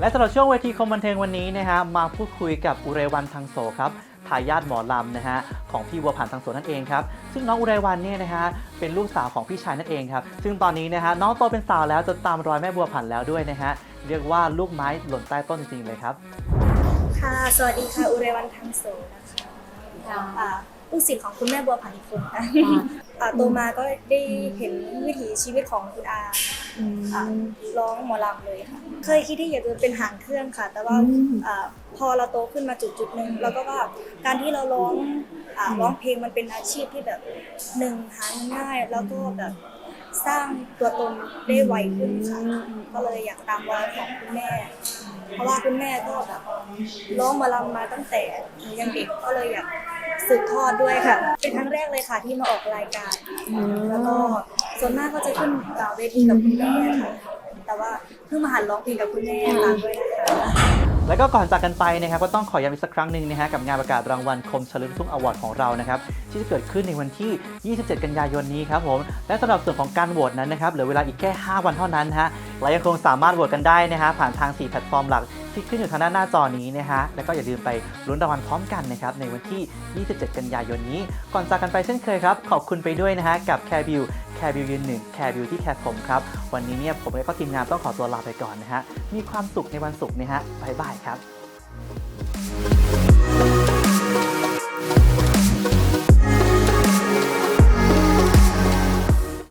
และสำหรับช่วงเวทีคมบันเทิงวันนี้นะฮะมาพูดคุยกับอุไรวันทางโสครับทายาทหมอลำนะฮะของพี่บัวผันทางโสนั่นเองครับซึ่งน้องอุไรวันเนี่ยนะฮะเป็นลูกสาวของพี่ชายนั่นเองครับซึ่งตอนนี้นะฮะน้องโตเป็นสาวแล้วจนตามรอยแม่บัวผันแล้วด้วยนะฮะเรียกว่าลูกไม้หล่นใต้ต้นจริงๆเลยครับ ค่ะ สวัสดีค่ะ อุไรวันทางโสนะคะอ่า ลูกศิษย์ของคุณแม่บัวผันอีกคนค่ะอ่าโตมาก็ได้เห็นวิถีชีวิตของคุณอาอ่าร้องหมอลำเลยค่ะ เคยคิดที่อยากจะเป็นหางเครื่องค่ะ แต่ว่าอ่าพอเราโตขึ้นมาจุดจุดๆหนึ่งเราก็ว่าการที่เราร้องอ่าร้องเพลงมันเป็นอาชีพที่แบบหนึ่งหาเงินง่ายแล้วก็แบบสร้างตัวตนได้ไวขึ้นค่ะ ก็เลยอยากตามรอยของคุณแม่ เพราะว่าคุณแม่ก็แบบร้องหมาลำมาตั้งแต่หนูยังเด็กก็เลยอยาก สืบทอดด้วยค่ะ เป็นครั้งแรกเลยค่ะที่มาออกรายการ แล้วก็ส่วนมากก็จะขึ้นต่อเวทีกับคุณแม่ค่ะ แต่ว่าเพิ่งมาหันร้องเพลงกับคุณแม่ตามด้วยนะคะ แล้วก็ก่อนจากกันไปนะครับก็ต้องขอย้ำอีกสักครั้งหนึ่งนะฮะกับงานประกาศรางวัลคมเฉลิมทุ่งอวอร์ดของเรานะครับที่จะเกิดขึ้นในวันที่ 27 กันยายนนี้ครับผมและสำหรับส่วนของการโหวตนั้นนะครับเหลือเวลาอีกแค่ 5 วันเท่านั้นฮะ เรายังคงสามารถโหวตกันได้นะฮะผ่านทาง 4 แพลตฟอร์มหลักที่ขึ้นอยู่ทางด้านหน้าจอนี้นะฮะแล้วก็อย่าลืมไปลุ้นรางวัลพร้อมกันนะครับในวันที่ 27 กันยายนนี้ ก่อนจากกันไปเช่นเคยครับ ขอบคุณไปด้วยนะฮะกับแคร์บิวแคร์บิวยืนหนึ่งแคร์บิวที่แคร์ผมครับ วันนี้เนี่ยผมและก็ทีมงานต้องขอตัวลาไปก่อนนะฮะมีความสุขในวันศุกร์นะฮะบ๊ายบายครับ